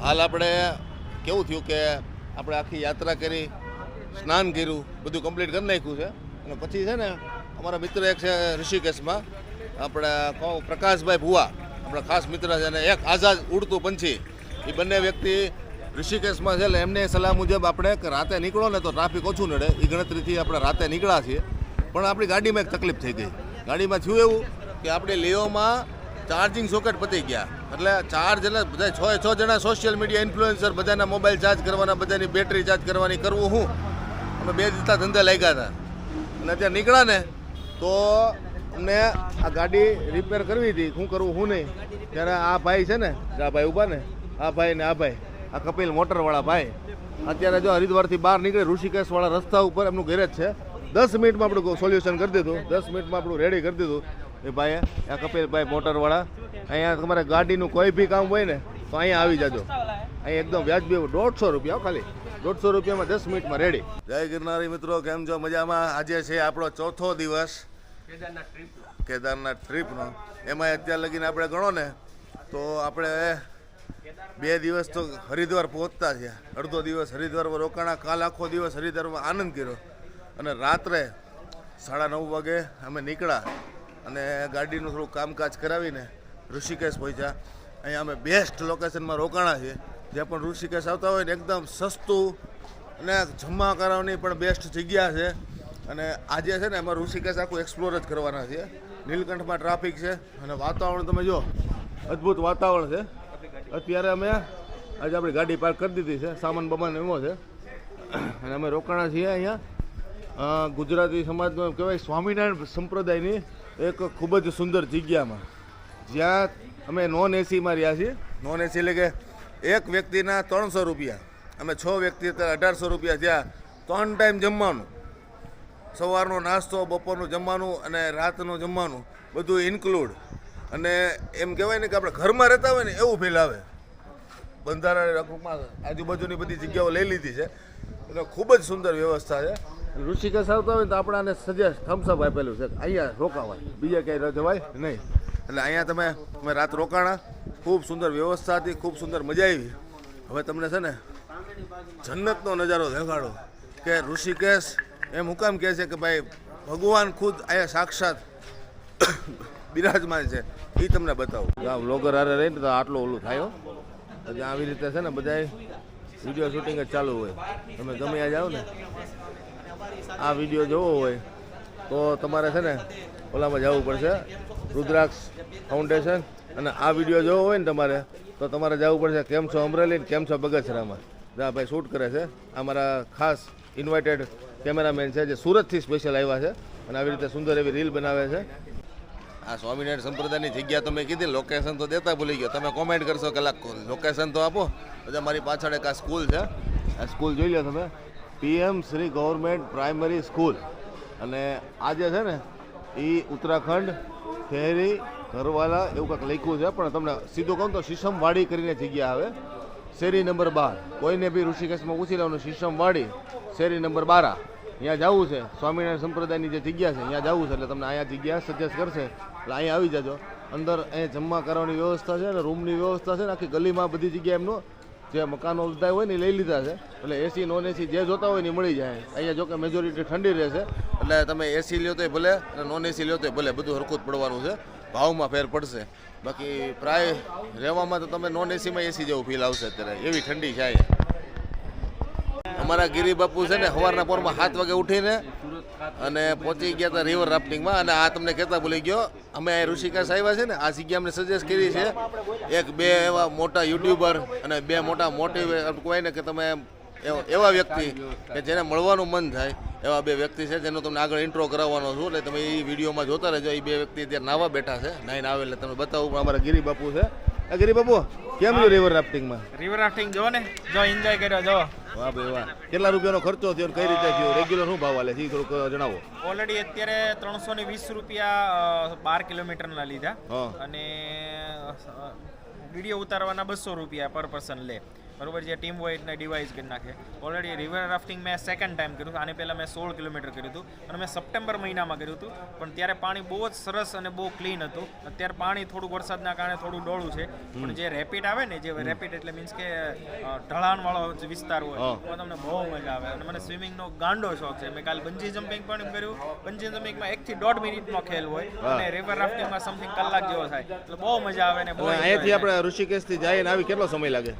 હાલ આપણે કેવું થયું કે આપણે આખી યાત્રા કરી, સ્નાન કર્યું, બધું કમ્પ્લીટ કરી નાખ્યું છે. અને પછી છે ને, અમારા મિત્ર એક છે ઋષિકેશમાં, આપણે કહું પ્રકાશભાઈ ભુવા, આપણા ખાસ મિત્ર છે અને એક આઝાદ ઉડતું પંછી. એ બંને વ્યક્તિ ઋષિકેશમાં છે એટલે એમને સલાહ મુજબ આપણે રાતે નીકળો ને તો ટ્રાફિક ઓછું નડે. એ ગણતરીથી આપણે રાતે નીકળ્યા છીએ. પણ આપણી ગાડીમાં એક તકલીફ થઈ ગઈ. ગાડીમાં થયું એવું કે આપણે લેઓમાં ચાર્જિંગ સોકેટ પતી ગયા. એટલે ચાર્જ એટલે બધા છ છ જણા સોશિયલ મીડિયા ઇન્ફ્લુએન્સર બધાના મોબાઈલ ચાર્જ કરવાના, બધાની બેટરી ચાર્જ કરવાની, કરવું હું? અમે બે દિવસના ધંધા લાગ્યા હતા. અને અત્યારે નીકળ્યા ને, તો અમને આ ગાડી રિપેર કરવી હતી. શું કરવું હું નહીં? ત્યારે આ ભાઈ છે ને, આ ભાઈ ઊભા ને, આ ભાઈ ને આ ભાઈ, આ કપિલ મોટરવાળા ભાઈ. અત્યારે જો હરિદ્વારથી બહાર નીકળે, ઋષિકેશવાળા રસ્તા ઉપર એમનું ગેરેજ છે. દસ મિનિટમાં આપણું સોલ્યુશન કરી દીધું. દસ મિનિટમાં આપણું રેડી કરી દીધું. એ ભાઈએ આ કપિલભાઈ મોટરવાળા. અહીંયા તમારે ગાડીનું કોઈ બી કામ હોય ને, તો અહીંયા આવી જાજો. અહીં એકદમ વ્યાજબી દોઢસો રૂપિયા ખાલી. દોઢસો રૂપિયામાં દસ મિનિટમાં રેડી જય ગિરનારી મિત્રો, કેમ છો? મજામાં? આજે છે આપણો ચોથો દિવસ. કેદારનાથ ટ્રીપનો એમાં અત્યાર લગીને આપણે ગણો ને, તો આપણે બે દિવસ તો હરિદ્વાર પહોંચતા થયા. અડધો દિવસ હરિદ્વારમાં રોકાણા, કાલ આખો દિવસ હરિદ્વારમાં આનંદ કર્યો. અને રાત્રે સાડા નવ વાગે અમે નીકળ્યા. અને ગાડીનું થોડું કામકાજ કરાવીને ઋષિકેશ પહોંચ્યા. અહીંયા અમે બેસ્ટ લોકેશનમાં રોકાણા છીએ. જ્યાં પણ ઋષિકેશ આવતા હોય ને એકદમ સસ્તું અને જમવા કરાવવાની પણ બેસ્ટ જગ્યા છે. અને આજે છે ને અમારે ઋષિકેશ આખું એક્સપ્લોર જ કરવાના છે નીલકંઠમાં ટ્રાફિક છે અને વાતાવરણ તમે જો, અદ્ભુત વાતાવરણ છે. અત્યારે અમે આજે આપણી ગાડી પાર્ક કરી દીધી છે, સામાન બમાન એવો છે. અને અમે રોકાણા છીએ અહીંયા. ગુજરાતી સમાજનો એમ કહેવાય સ્વામિનારાયણ સંપ્રદાયની એક ખૂબ જ સુંદર જગ્યામાં. જ્યાં અમે નોન એસીમાં રહ્યા છીએ. નોન એસી એટલે કે એક વ્યક્તિના ત્રણસો રૂપિયા. અમે છ વ્યક્તિ અઢારસો રૂપિયા જ્યાં ત્રણ ટાઈમ જમવાનું. સવારનો નાસ્તો, બપોરનું જમવાનું અને રાતનું જમવાનું બધું ઇન્ક્લુડ અને એમ કહેવાય ને કે આપણે ઘરમાં રહેતા હોય ને એવું ફીલ આવે. બંધારણ આજુબાજુની બધી જગ્યાઓ લઈ લીધી છે. એટલે ખૂબ જ સુંદર વ્યવસ્થા છે. ઋષિકેશ આવતા હોય તો આપણે આને સજેસ્ટ થમ્સઅપ આપેલું છે. અહીંયા રોકાવાય. બીજા ક્યાંય ન જવાય નહીં. એટલે અહીંયા તમે અમે રાત રોકાણા. ખૂબ સુંદર વ્યવસ્થા હતી, ખૂબ સુંદર મજા આવી. હવે તમને છે ને, જન્નતનો નજારો દેખાડો. કે ઋષિકેશ એમ હુકામ કહે છે કે ભાઈ, ભગવાન ખુદ અહીંયા સાક્ષાત બિરાજમાન છે. એ તમને બતાવું. આ બ્લોગર હારે રહીને તો આટલું ઓલું થાય. પછી આવી રીતે છે ને બધાય વીડિયો શૂટિંગ જ ચાલુ હોય. તમે ગમે ત્યાં જાઓ ને આ વીડિયો જોવો હોય તો તમારે છે ને ઓલામાં જવું પડશે. રુદ્રાક્ષ ફાઉન્ડેશન. અને આ વીડિયો જોવો હોય ને તમારે તો તમારે જવું પડશે કેમ છો અમરેલી ને કેમ છો બગસરામાં? જા ભાઈ શૂટ કરે છે. આ મારા ખાસ ઇન્વાઇટેડ કેમેરામેન છે જે સુરતથી સ્પેશિયલ આવ્યા છે. અને આવી રીતે સુંદર એવી રીલ બનાવે છે. આ સ્વામિનારાયણ સંપ્રદાયની જગ્યા તમે કીધી લોકેશન તો દેતા ભૂલી ગયો. તમે કોમેન્ટ કરશો કલાક લોકેશન તો આપો. પછી મારી પાછળ એક આ સ્કૂલ છે. આ સ્કૂલ જોઈ લો તમે. PM Shri government primary school. અને આ જે છે ને, એ ઉત્તરાખંડ શહેરી ઘરવાલા એવું કંઈક લખ્યું છે, પણ તમને સીધું કહું તો શીશમવાડી કરીને જગ્યા આવે. શેરી નંબર બાર. કોઈને બી ઋષિકેશમાં પૂછી લેવાનું, શીશમવાડી, શેરી નંબર બારા. અહીંયા જવું છે. સ્વામિનારાયણ સંપ્રદાયની જે જગ્યા છે, અહીંયા જવું છે, એટલે તમને અહીંયા જગ્યા સજેસ્ટ કરશે. એટલે અહીંયા આવી જાજો. અંદર અહીંયા જમવા કરવાની વ્યવસ્થા છે અને રૂમની વ્યવસ્થા છે ને, આખી ગલીમાં બધી જગ્યાએ એમનો જે મકાનો લીધા હોય ને લઈ લીધા છે. એટલે એસી નોન એસી જે જોતા હોય ને મળી જાય. અહીંયા જો કે મેજોરિટી ઠંડી રહેશે એટલે તમે એસી લ્યો તોય ભલે અને નોન એસી લ્યો તોય ભલે, બધું હરખું પડવાનું છે. ભાવમાં ફેર પડશે. બાકી પ્રાય રહેવામાં તો તમે નોન એસીમાં એસી જેવું ફીલ આવશે અત્યારે. એવી ઠંડી છે અમારા ગિરી બાપુ છે ને સવારના પોરમાં સાત વાગે ઉઠીને અને પહોંચી ગયા હતા રિવર રાફ્ટિંગમાં અને આ તમને કહેતા ભૂલી ગયો, અમે આ ઋષિકાશ આવ્યા છે ને, આ જગ્યા અમને સજેસ્ટ કરી છે. એક, બે એવા મોટા યુટ્યુબર અને બે મોટા મોટિવ કહેવાય ને કે તમે એવા- વ્યક્તિ કે જેને મળવાનું મન થાય, એવા બે વ્યક્તિ છે જેનો તમને આગળ ઇન્ટ્રો કરાવવાનો છું. એટલે તમે એ વિડીયોમાં જોતા રહેજો એ બે વ્યક્તિ અત્યારે નાવા બેઠા છે, નાઈને આવે એટલે તમને બતાવું, પણ અમારા ગિરિબાપુ છે. આ ગિરી બાપુ, કેમ રિવર રાફ્ટિંગમાં રિવર રાફ્ટિંગ જો ને, જો એન્જોય કર્યો, જો. વાહ ભાઈ વાહ. કેટલા રૂપિયાનો ખર્ચો થયો કઈ રીતે થયો? રેગ્યુલર શું ભાવ આલે છે? થોડુંક જણાવો. ઓલરેડી અત્યારે ત્રણસો ને વીસ રૂપિયા બાર કિલોમીટરના લીધા. અને વીડિયો ઉતારવાના બસો રૂપિયા પર પર્સન લે. બરોબર જે ટીમ હોય એટલે ડિવાઇસ કરી નાખે. ઓલરેડી રિવર રાફ્ટિંગ મેં સેકન્ડ ટાઈમ કર્યું આની પહેલાં મેં સોળ કિલોમીટર કર્યું હતું અને મેં સપ્ટેમ્બર મહિનામાં કર્યું હતું. પણ ત્યારે પાણી બહુ જ સરસ અને બહુ ક્લીન હતું. અત્યારે પાણી થોડું વરસાદના કારણે થોડું ડોળું છે. પણ જે રેપિડ આવે ને જે રેપિડ એટલે મીન્સ કે ઢળાણવાળો વિસ્તાર હોય. એમાં તમને બહુ મજા આવે. અને મને સ્વિમિંગનો ગાંડો શોખ છે. મેં કાલે બંજી જમ્પિંગ પણ કર્યું. બંજી જમ્પિંગમાં એકથી દોઢ મિનિટનો ખેલ હોય અને રિવર રાફ્ટિંગમાં સમથિંગ કલાક જેવો થાય. એટલે બહુ મજા આવે ને બહુ અહીંયાથી આપણે ઋષિકેશથી જઈએ ને આવી કેટલો સમય લાગે?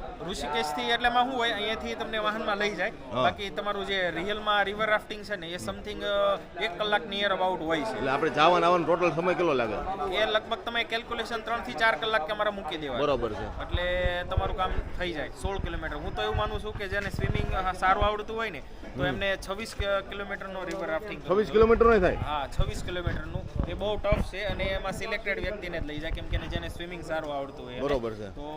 ઋષિકેશથી એટલે માં શું હોય અહીંયાથી તમને વાહનમાં લઈ જાય. બાકી તમારું જે રિયલમાં રિવર રાફ્ટિંગ છે ને એ સમથિંગ એક કલાક નિયર અબાઉટ હોય છે. એટલે આપણે જવાનું આવવાનો ટોટલ સમય કેટલો લાગે? એ લગભગ તમે કેલ્ક્યુલેશન ત્રણથી ચાર કલાક કે અમારે મૂકી દેવા બરોબર છે. એટલે તમારું કામ થઈ જાય સોળ કિલોમીટર. હું તો એવું માનું છું કે જેને સ્વિમિંગ સારું આવડતું હોય ને તો એમને છવ્વીસ કિલોમીટરનો રિવર રાફ્ટિંગ છવ્વીસ કિલોમીટર નહીં થાય? હા છવ્વીસ કિલોમીટરનું. એ બહુ ટફ છે અને એમાં સિલેક્ટેડ વ્યક્તિને જ લઈ જાય કેમ કે જેને સ્વિમિંગ સારું આવડતું હોય. બરોબર છે. તો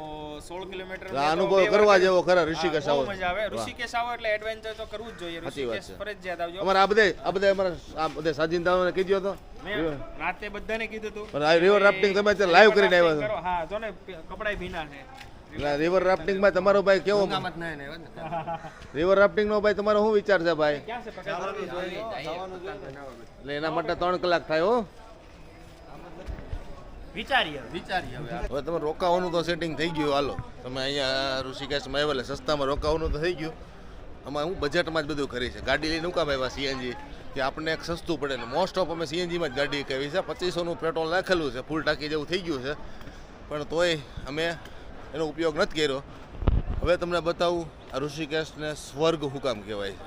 સોળ કિલોમીટર અનુભવ કરવા જેવો ખરા ઋષિકેશ આવો. મજા આવે. ઋષિકેશ આવો એટલે એડવેન્ચર તો કરવું જ જોઈએ ઋષિકેશ ફરજિયાત આવજો. અમારા આ બધે આ બધે અમારા આ બધે સાજિંદાઓને કહી દો તો રાતે બધાને કીધું હતું. પણ આ રિવર રાફ્ટિંગ તમે અત્યારે લાઈવ કરીને આવ્યા છો. હા જો ને કપડાય ભીના છે. રિવર રાફ્ટિંગમાં તમારો ભાઈ કેવો રિવર રાફ્ટિંગનો ભાઈ તમારો શું વિચાર છે ભાઈ? એટલે એના માટે ત્રણ કલાક થાય હો. વિચારીએ હવે. તમે રોકાવાનું તો સેટિંગ થઈ ગયું, હાલો. તમે અહીંયા ઋષિકેશમાં આવ્યા એટલે સસ્તામાં રોકાવાનું તો થઈ ગયું. આમાં હું બજેટમાં જ બધું કરી છે. ગાડી લઈને કામ આવ્યા સીએનજી? કે આપણને એક સસ્તું પડે ને મોસ્ટ ઓફ અમે સીએનજીમાં જ ગાડી કહેવી છે. પચીસોનું પેટ્રોલ નાખેલું છે. ફૂલ ટાંકી જેવું થઈ ગયું છે. પણ તોય અમે એનો ઉપયોગ નથી કર્યો. હવે તમને બતાવું, આ ઋષિકેશને સ્વર્ગ હુકામ કહેવાય છે.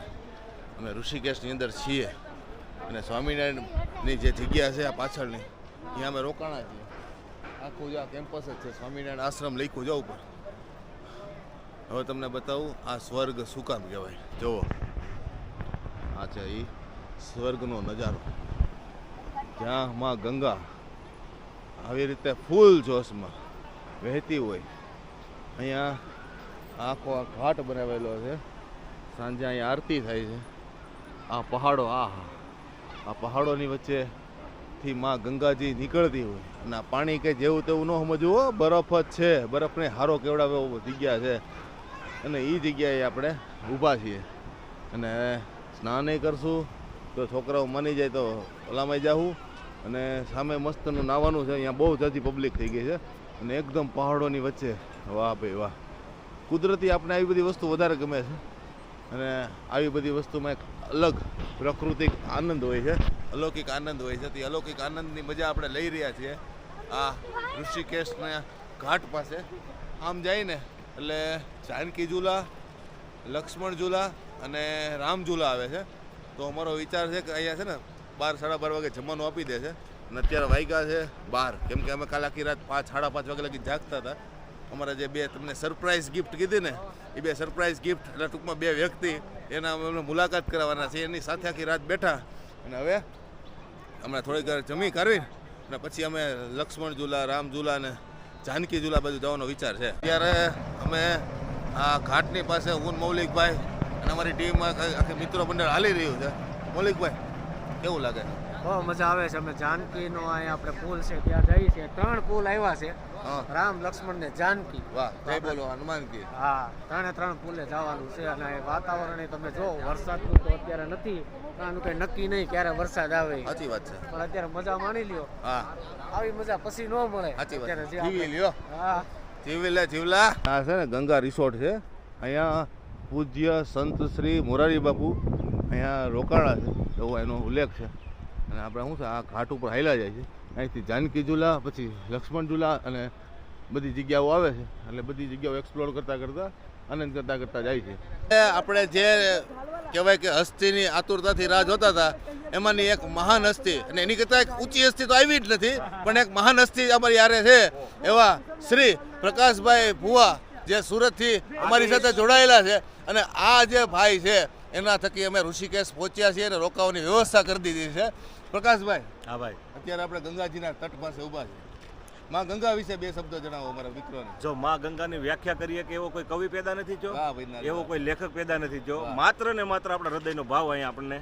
અમે ઋષિકેશની અંદર છીએ. અને સ્વામિનારાયણની જે જગ્યા છે, આ પાછળની, ત્યાં અમે રોકાણા છીએ. આખું જે આ કેમ્પસ જ છે. સ્વામિનારાયણ આશ્રમ લખ્યું જાવ ઉપર. હવે તમને બતાવું, આ સ્વર્ગ શું કામ કહેવાય? જુઓ. આ એ સ્વર્ગનો નજારો. જ્યાં માં ગંગા આવી રીતે ફૂલ જોશમાં વહેતી હોય. અહીંયા આખો આ ઘાટ બનાવેલો છે. સાંજે અહીંયા આરતી થાય છે. આ પહાડો આ આ પહાડોની વચ્ચેથી માં ગંગાજી નીકળતી હોય. અને પાણી કંઈ જેવું તેવું ન સમજવું હો, બરફ જ છે. બરફને હારો કેવડાવે જગ્યા છે. અને એ જગ્યાએ આપણે ઊભા છીએ. અને સ્નાને કરશું. તો છોકરાઓ માની જાય તો ઓલામાં જાવું અને સામે મસ્તનું નાવાનું છે. અહીંયા બહુ જાજી પબ્લિક થઈ ગઈ છે. અને એકદમ પહાડોની વચ્ચે. વાહ ભાઈ વાહ. કુદરતી આપણે આવી બધી વસ્તુ વધારે ગમે છે. અને આવી બધી વસ્તુમાં એક અલગ પ્રાકૃતિક આનંદ હોય છે. અલૌકિક આનંદ હોય છે. તે અલૌકિક આનંદની મજા આપણે લઈ રહ્યા છીએ. આ ઋષિકેશના ઘાટ પાસે. આમ જઈને એટલે જાનકી ઝૂલા, લક્ષ્મણ ઝૂલા અને રામ ઝૂલા આવે છે. તો અમારો વિચાર છે કે અહીંયા છે ને બાર, સાડા બાર વાગે જમવાનું આપી દે છે. અને અત્યારે વાગ્યા છે બાર. કેમ કે અમે કાલ આખી રાત પાંચ, સાડા પાંચ વાગે લગી જાગતા હતા. અમારા જે બે તમને સરપ્રાઈઝ ગિફ્ટ કીધી ને, એ બે સરપ્રાઈઝ ગિફ્ટ એટલે ટૂંકમાં બે વ્યક્તિ, એના અમે મુલાકાત કરાવવાના છે એની સાથે આખી રાત બેઠા. અને હવે હમણાં થોડીક વાર જમી કરવી અને પછી અમે લક્ષ્મણ ઝૂલા, રામ ઝૂલા ને જાનકી ઝૂલા બાજુ જવાનો વિચાર છે. ત્યારે અમે આ ઘાટની પાસે હું મૌલિકભાઈ અને અમારી ટીમ આખી મિત્રો મંડળ હાલી રહ્યું છે. મૌલિકભાઈ, કેવું લાગે? બહુ મજા આવે છે. અમે જાનકીનો અહીંયા આપણે પુલ છે, ત્યાં જઈએ છીએ. ત્રણ પુલ આવ્યા છે. રામ લક્ષ્મણ ને જાનકી. વાહ જય બોલો હનુમાનકી હા ત્રણે ત્રણ પુલે જવાનું છે અને એ વાતાવરણ એ તમે જો વરસાદનું તો અત્યારે નથી આનું કઈ નક્કી નહીં ક્યારે વરસાદ આવે. સાચી વાત છે. પણ અત્યારે મજા માણી લ્યો. હા. આવી મજા પછી ન મળે. સાચી વાત. જીવી લ્યો. હા. જીવલા જીવલા આ છે ને ગંગા રિસોર્ટ છે. અહીંયા પૂજ્ય સંત શ્રી મોરારી બાપુ અહીંયા રોકાણા છે. એવો એનો ઉલ્લેખ છે. અને આપણે શું છે આ ઘાટ ઉપર હાઈલા જાય છે. અહીંથી જાનકી ઝૂલા પછી લક્ષ્મણ ઝૂલા અને બધી જગ્યાઓ આવે છે. એટલે બધી જગ્યાઓ એક્સપ્લોર કરતાં કરતાં આનંદ કરતાં કરતાં જાય છે. આપણે જે કહેવાય કે હસ્તીની આતુરતાથી રાહ જોતા હતા એમાંની એક મહાન હસ્તી અને એની કરતાં એક ઊંચી હસ્તી તો આવી જ નથી પણ એક મહાન હસ્તી અમારી યારે છે. એવા શ્રી પ્રકાશભાઈ ભુવા જે સુરતથી અમારી સાથે જોડાયેલા છે અને આ જે ભાઈ છે એના થકી અમે ઋષિકેશ પહોંચ્યા છીએ અને રોકાવાની વ્યવસ્થા કરી દીધી છે. પ્રકાશભાઈ. હા ભાઈ. અત્યારે આપણે ગંગાજીના તટ પાસે ઊભા છે. માં ગંગા વિશે બે શબ્દો જણાવો અમારા મિત્રોને. જો માં ગંગાની વ્યાખ્યા કરીએ કે એવો કોઈ કવિ પેદા નથી જો એવો કોઈ લેખક પેદા નથી જો માત્ર ને માત્ર આપણા હૃદયનો ભાવ અહીંયા આપણને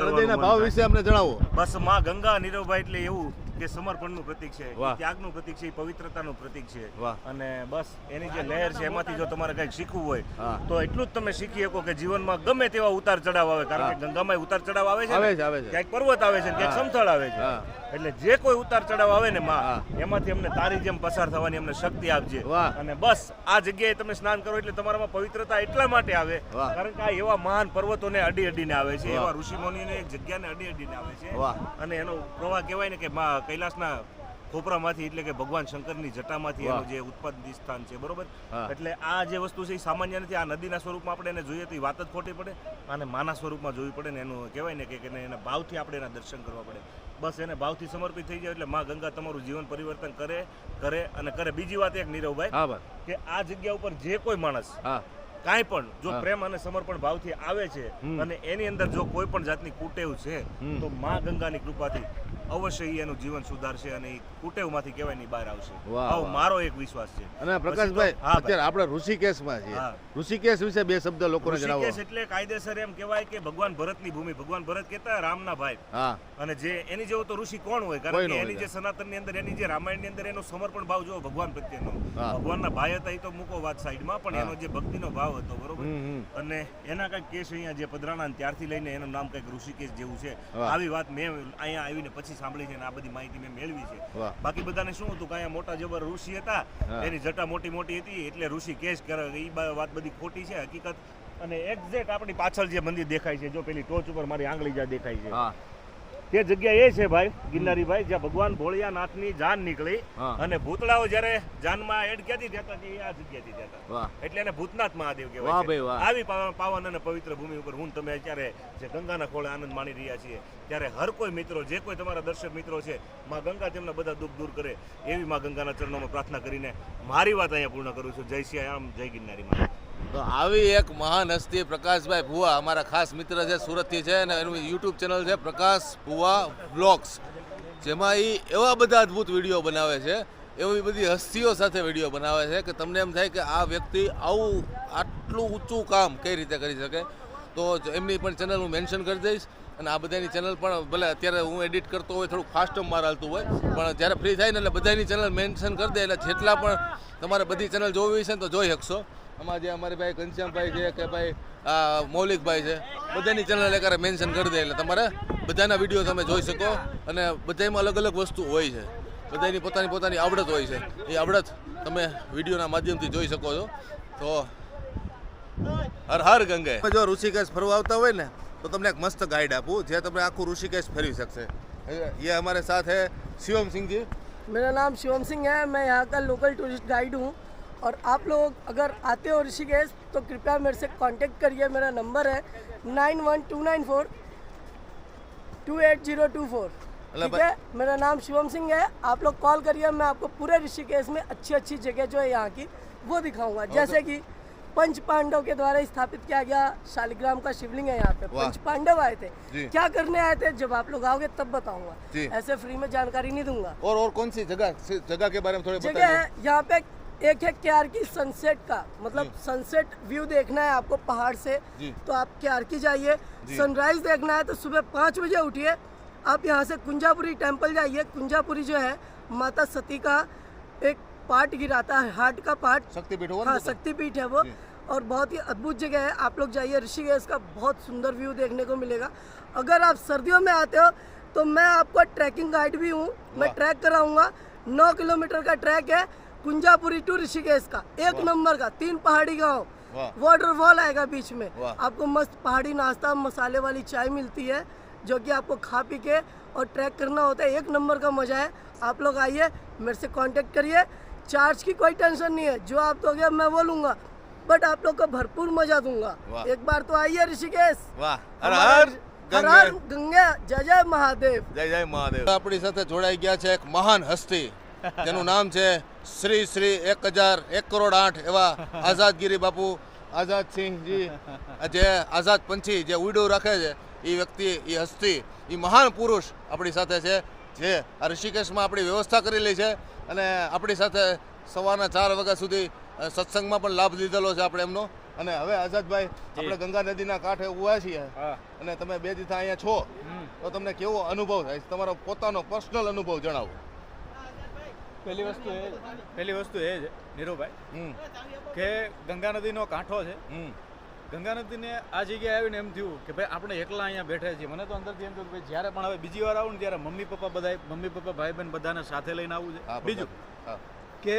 હૃદયના ભાવ વિશે અમને જણાવો. બસમાં ગંગા નીરવભાઈ એટલે એવું કે સમર્પણનું પ્રતીક છે ત્યાગનું પ્રતીક છે પવિત્રતાનું પ્રતીક છે. અને બસ એની જે લહેર છે એમાંથી જો તમારે કંઈક શીખવું હોય તો એટલું જ તમે શીખી શકો કે જીવનમાં ગમે તેવા ઉતાર ચડાવ આવે. કારણ કે ગંગામાં ઉતાર ચડાવ આવે છે. ક્યાંક પર્વત આવે છે ક્યાંક સમથળ આવે છે. એટલે જે કોઈ ઉતાર ચડાવ આવે ને માં એમાંથી અમને તારી જેમ પસાર થવાની અમને શક્તિ આપજે. અને બસ આ જગ્યાએ તમે સ્નાન કરો એટલે તમારામાં પવિત્રતા એટલા માટે આવે. કારણ કે આ એવા મહાન પર્વતોને અડી અડીને આવે છે એવા ઋષિ મુનિને એક જગ્યાને અડી અડીને આવે છે. અને એનો પ્રવાહ કહેવાય ને કે માં કૈલાસના ખોપરામાંથી એટલે કે ભગવાન શંકરની જટામાંથી એનું જે ઉત્પાદન સ્થાન છે બરોબર? એટલે આ જે વસ્તુ છે એ સામાન્ય નથી આ નદીના સ્વરૂપમાં આપણે એને જોઈએ તો એ વાત જ ખોટી પડે અને માના સ્વરૂપમાં જોવી પડે ને એનું કહેવાય ને કે એના ભાવથી આપણે એના દર્શન કરવા પડે. બસ એને ભાવથી સમર્પિત થઈ જાય એટલે માં ગંગા તમારું જીવન પરિવર્તન કરે કરે અને કરે. બીજી વાત એક નીરવભાઈ ભાઈ કે આ જગ્યા ઉપર જે કોઈ માણસ કાંઈ પણ જો પ્રેમ અને સમર્પણ ભાવથી આવે છે અને એની અંદર જો કોઈ પણ જાતની કુટેવ છે. તો માં ગંગાની કૃપાથી અવશ્ય એનું જીવન સુધારશે અને કુટેવમાંથી કહેવાયની બહાર આવશે. આવો મારો એક વિશ્વાસ છે. અને પ્રકાશભાઈ અત્યારે આપણે ઋષિકેશમાં છીએ. ઋષિકેશ વિશે બે શબ્દ લોકોને જણાવો. ઋષિકેશ એટલે કાયદેસર એમ કહેવાય કે ભગવાન ભરતની ભૂમિ. ભગવાન ભરત કહેતા રામના ભાઈ. અને જે એની જેવો તો ઋષિ કોણ હોય? કારણ કે એની જે સનાતનની અંદર એની જે રામાયણની અંદર એનો સમર્પણ ભાવ જો ભગવાન પ્રત્યેનો. ભગવાનના ભાઈ હતા એ તો મૂકો વાત સાઈડમાં પણ એનો જે ભક્તિનો ભાવ હતો બરોબર. અને એના કંઈક કેસ અહીંયા જે પધરાણા ત્યારથી લઈને એનું નામ કંઈક ઋષિકેશ જેવું છે. આવી વાત મેં અહીંયા આવીને પછી સાંભળી છે અને આ બધી માહિતી મેં મેળવી છે. બાકી બધાને શું હતું કે અહીંયા મોટા જબર ઋષિ હતા. એની જટા મોટી મોટી હતી એટલે ઋષિ કેશ કરે એ વાત બધી ખોટી છે હકીકત. અને એક્ઝેક્ટ આપણી પાછળ જે મંદિર દેખાય છે જો પેલી ટોચ ઉપર મારી આંગળી જ્યાં દેખાય છે. તે જગ્યા એ છે ભાઈ ગિરનારીભાઈ જ્યાં ભગવાન ભોળિયાનાથની જાન નીકળી અને ભૂતળાઓ જ્યારે જાનમાં એડ ક્યાંથી દેતા તે આ જગ્યાથી દેતા એટલે એને ભૂતનાથ મહાદેવ કહેવાય છે. આવી પાવન અને પવિત્ર ભૂમિ ઉપર હું તમે અત્યારે જે ગંગાના ખોળે આનંદ માણી રહ્યા છીએ ત્યારે હર કોઈ મિત્રો જે કોઈ તમારા દર્શક મિત્રો છે માં ગંગા તેમના બધા દુઃખ દૂર કરે એવી માં ગંગાના ચરણોમાં પ્રાર્થના કરીને મારી વાત અહીંયા પૂર્ણ કરું છું. જય સિયારામ જય ગિરનારી માં તો આવી એક મહાન હસ્તી પ્રકાશભાઈ ભુવા અમારા ખાસ મિત્ર છે, સુરતથી છે અને એનું યુટ્યુબ ચેનલ છે, પ્રકાશ ભુવા બ્લોગ્સ જેમાં એ એવા બધા અદ્ભુત વીડિયો બનાવે છે, એવી બધી હસ્તીઓ સાથે વીડિયો બનાવે છે કે તમને એમ થાય કે આ વ્યક્તિ આવું આટલું ઊંચું કામ કઈ રીતે કરી શકે. તો એમની પણ ચેનલ હું મેન્શન કરી દઈશ અને આ બધાની ચેનલ પણ ભલે અત્યારે હું એડિટ કરતો હોય થોડુંક ફાસ્ટ માર હાલતું હોય, પણ જ્યારે ફ્રી થાય ને એટલે બધાની ચેનલ મેન્શન કરી દે એટલે જેટલા પણ તમારે બધી ચેનલ જોવી છે ને તો જોઈ શકશો. આમાં જે અમારે ભાઈ ઘનશ્યામભાઈ છે કે ભાઈ આ મૌલિકભાઈ છે બધાની ચેનલ એક મેન્શન કરી દે એટલે તમારે બધાના વીડિયો તમે જોઈ શકો અને બધામાં અલગ અલગ વસ્તુ હોય છે. બધાની પોતાની પોતાની આવડત હોય છે. એ આવડત તમે વિડીયોના માધ્યમથી જોઈ શકો છો. તો હર હર ગંગે. જો ઋષિકેશ ફરવા આવતા હોય ને તો તમને એક મસ્ત ગાઈડ આપું જે તમને આખું ઋષિકેશ ફેરવી શકશે. એ અમારે સાથે શિવમસિંહજી મેરા નામ શિવમ સિંહ હૈ મેં યહાં કા લોકલ ટૂરિસ્ટ ગાઈડ હું. और आप लोग अगर आते हो ऋषिकेश तो कृपया मेरे से कांटेक्ट करिए मेरा नंबर है nine one two nine four two eight zero two four. ठीक है? मेरा नाम शिवम सिंह है आप लोग कॉल करिए मैं आपको पूरे ऋषिकेश में अच्छी अच्छी जगह जो है यहाँ की वो दिखाऊँगा। जैसे कि पंच पांडव के द्वारा स्थापित किया गया शालिग्राम का शिवलिंग है यहाँ पे। पंच पांडव आए थे। क्या करने आए थे? जब आप लोग आओगे तब बताऊँगा। ऐसे फ्री में जानकारी नहीं दूँगा। और और कौन सी जगह जगह के बारे में थोड़े जगह है यहाँ पे एक है क्यार की सनसेट का मतलब सनसेट व्यू देखना है आपको पहाड़ से। तो आप क्यार की जाइए। सनराइज देखना है तो सुबह पाँच बजे उठिए। आप यहाँ से कुंजापुरी टेंपल जाइए। कुंजापुरी जो है माता सती का एक पार्ट गिराता है हार्ट का पार्ट शक्तिपीठ हाँ? शक्तिपीठ है वो। और बहुत ही अद्भुत जगह है। आप लोग जाइए ऋषिकेश का बहुत सुंदर व्यू देखने को मिलेगा। अगर आप सर्दियों में आते हो तो मैं आपको ट्रैकिंग गाइड भी हूँ। मैं ट्रैक कराऊँगा। नौ किलोमीटर का ट्रैक है। कुंजापुरी टू ऋषिकेश का एक वाह। नंबर का तीन पहाड़ी गांव वाह। वाटरफॉल आएगा बीच में वाह। आपको मस्त पहाड़ी नाश्ता मसाले वाली चाय मिलती है जो कि आपको खा पी के और ट्रैक करना होता है एक नंबर का मजा है आप लोग आइए मेरे से कांटेक्ट करिए चार्ज की कोई टेंशन नहीं है जो आप दोगे मैं वो लूंगा बट आप लोग को भरपूर मजा दूंगा वाह। एक बार तो आइए ऋषिकेश વાહ હર हमारे- હર हर ગંગે हर गंगा जय जय महादेव જય જય મહાદેવ આપણી સાથે જોડાઈ ગયા છે એક મહાન હસ્તી જેનું નામ છે શ્રી શ્રી એક હજાર એક કરોડ આઠ એવા આઝાદગીરી બાપુ આઝાદ સિંહજી જે આઝાદ પંછી જે ઉડો રાખે છે એ વ્યક્તિ એ હસ્તી એ મહાન પુરુષ આપણી સાથે છે જે આ ઋષિકેશમાં આપણી વ્યવસ્થા કરેલી છે અને આપણી સાથે સવારના ચાર વાગ્યા સુધી સત્સંગમાં પણ લાભ લીધેલો છે આપણે એમનો. અને હવે આઝાદભાઈ આપણે ગંગા નદીના કાંઠે ઊભા છીએ અને તમે બે દિવસ અહીંયા છો. તો તમને કેવો અનુભવ થાય તમારો પોતાનો પર્સનલ અનુભવ જણાવો. પહેલી વસ્તુ એ પહેલી વસ્તુ એ છે નીરુભાઈ હમ. કે ગંગા નદીનો કાંઠો છે. હમ. ગંગા નદીને આ જગ્યાએ આવીને એમ થયું કે ભાઈ આપણે એકલા અહીંયા બેઠા છીએ. મને તો અંદરથી એમ થયું કે જ્યારે પણ હવે બીજી વાર આવું ને ત્યારે મમ્મી પપ્પા બધા મમ્મી પપ્પા ભાઈ બહેન બધાને સાથે લઈને આવવું છે. બીજું કે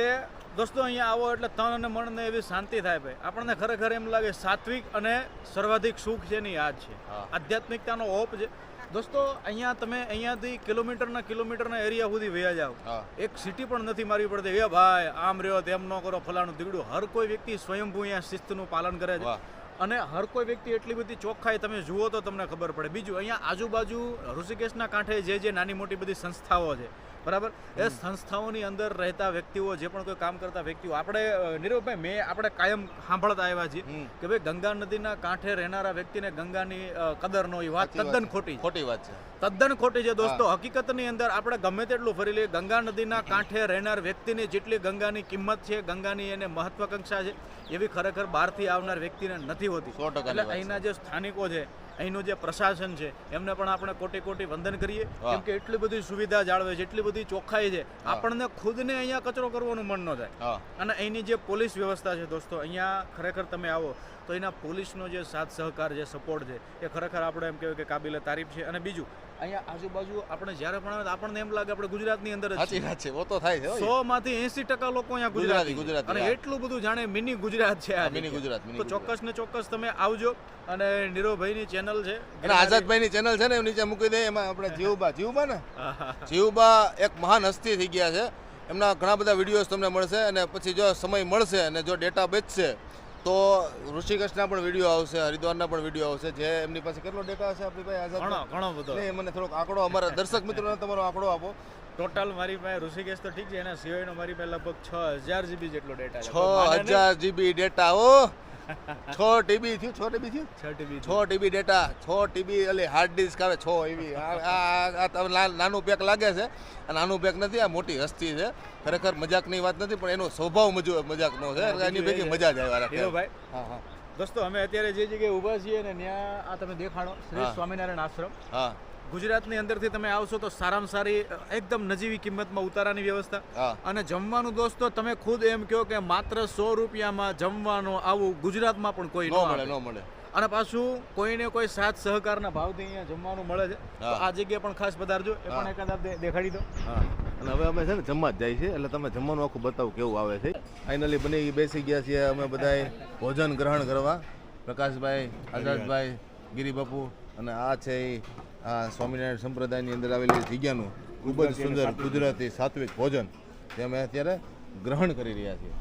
દોસ્તો અહીંયા આવો એટલે તન અને મનને એવી શાંતિ થાય ભાઈ. આપણને ખરેખર એમ લાગે સાત્વિક અને સર્વાધિક સુખ છે ની આ જ છે આધ્યાત્મિકતાનો ઓપ છે. દોસ્તો અહીંયા તમે અહીંયાથી કિલોમીટરના કિલોમીટરના એરિયા સુધી વયા જાઓ. એક સિટી પણ નથી મારવી પડતી. એ ભાઈ આમ રહ્યો તેમ ન કરો ફલાણું દીગડું હર કોઈ વ્યક્તિ સ્વયંભૂ અહીંયા શિસ્તનું પાલન કરે છે. અને હર કોઈ વ્યક્તિ એટલી બધી ચોખ્ખાઈ તમે જુઓ તો તમને ખબર પડે. બીજું અહીંયા આજુબાજુ ઋષિકેશના કાંઠે જે જે નાની મોટી બધી સંસ્થાઓ છે બરાબર? એ સંસ્થાઓની અંદર રહેતા વ્યક્તિઓ જે પણ કોઈ કામ કરતા વ્યક્તિઓ આપણે નીરવભાઈ મેં આપણે કાયમ સાંભળતા આવ્યા છીએ કે ભાઈ ગંગા નદીના કાંઠે રહેનારા વ્યક્તિને ગંગાની કદર નો વાત તદ્દન ખોટી ખોટી વાત છે. તદ્દન ખોટી છે દોસ્તો. હકીકતની અંદર આપણે ગમે તેટલું ફરી લઈએ ગંગા નદીના કાંઠે રહેનાર વ્યક્તિની જેટલી ગંગાની કિંમત છે ગંગાની એને મહત્વાકાંક્ષા છે એવી ખરેખર બહારથી આવનાર વ્યક્તિને નથી હોતી. એટલે અહીંના જે સ્થાનિકો છે અહીંનું જે પ્રશાસન છે એમને પણ આપણે કોટી કોટી વંદન કરીએ. કેમ કે એટલી બધી સુવિધા જાળવે છે એટલી બધી ચોખ્ખાઈ છે. આપણને ખુદને અહીંયા કચરો કરવાનું મન ન થાય. અને અહીંની જે પોલીસ વ્યવસ્થા છે દોસ્તો અહીંયા ખરેખર તમે આવો. તો એના પોલીસનો જે સાથ સહકાર જે સપોર્ટ છે એ ખરેખર આપણે એમ કહેવાય કે કાબિલે તારીફ છે. અને બીજું અહીંયા આજુબાજુ આપણે જ્યારે પણ આવે આપણને એમ લાગે આપણે ગુજરાતની અંદર સાચી વાત છે તો થાય છે સો માંથી એસી ટકા લોકો અહીંયા ગુજરાતી, ગુજરાતી અને એટલું બધું જાણે મિની ગુજરાત છે આ મિની ગુજરાત, તો ચોક્કસ ને ચોક્કસ તમે આવજો. અને નીરવભાઈની ચેનલ છે અને આઝાદભાઈની ચેનલ છે ને એ નીચે મૂકી દે એમાં આપણે જીવબા જીવબા ને. જીવબા એક મહાન હસ્તી થઈ ગયા છે. એમના ઘણા બધા વિડીયોઝ તમને મળશે અને પછી જો સમય મળશે અને જો ડેટા બચશે તો ઋષિકેશના પણ વીડિયો આવશે હરિદ્વારના પણ વીડિયો આવશે. જે એમની પાસે કેટલો ડેટા હશે આપણી પાસે ઘણો આઝાદ ઘણો બધો. નહીં મને થોડોક આંકડો અમારા દર્શક મિત્રોને તમારો આંકડો આપો. ટોટલ મારી પાસે ઋષિકેશ તો ઠીક છે એના સિવાયનો મારી પાસે લગભગ છ હજાર જીબી જેટલો ડેટા છ. હજાર જીબી ડેટા ઓ છ ટીબી થયું? છ ટીબી થયું? છ ટીબી છ ટીબી ડેટા છ ટીબી એટલે હાર્ડ ડિસ્ક આવે છ એવી. આ- નાનું પેક લાગે છે આ નાનું પેક નથી આ મોટી હસ્તી છે. ખરેખર મજાકની વાત નથી પણ એનો સ્વભાવ મજો મજાકનો છે. એની ભેગી મજા જ આવ્યા રાખે ભાઈ હા હા. દોસ્તો અમે અત્યારે જે જગ્યાએ ઊભા છીએ ને ત્યાં આ તમે દેખાડો. શ્રી સ્વામિનારાયણ આશ્રમ. હા. ગુજરાતની અંદરથી તમે આવશો તો સારામાં સારી એકદમ નજીવી કિંમતમાં ઉતારાની વ્યવસ્થા. અને જમવાનું દોસ્તો તમે ખુદ એમ કહો કે માત્ર સો રૂપિયામાં જમવાનું આવું ગુજરાતમાં પણ કોઈ ન મળે ન મળે. અને પાછું કોઈને કોઈ સાથ સહકારના ભાવથી અહીંયા જમવાનું મળે છે. તો આ જગ્યાએ પણ ખાસ પધારજો. એ પણ એકાદ આપ દેખાડી દો. અને હવે અમે છે ને જમવા જ જાય છે એટલે તમે જમવાનું આખું બતાવું કેવું આવે છે. ફાઇનલી બને બેસી ગયા છીએ અમે બધાએ ભોજન ગ્રહણ કરવા. પ્રકાશભાઈ આઝાદભાઈ ગિરિબાપુ અને આ છે ઈ આ સ્વામિનારાયણ સંપ્રદાયની અંદર આવેલી જગ્યાનું ખૂબ જ સુંદર ગુજરાતી સાત્વિક ભોજન તે અમે અત્યારે ગ્રહણ કરી રહ્યા છીએ.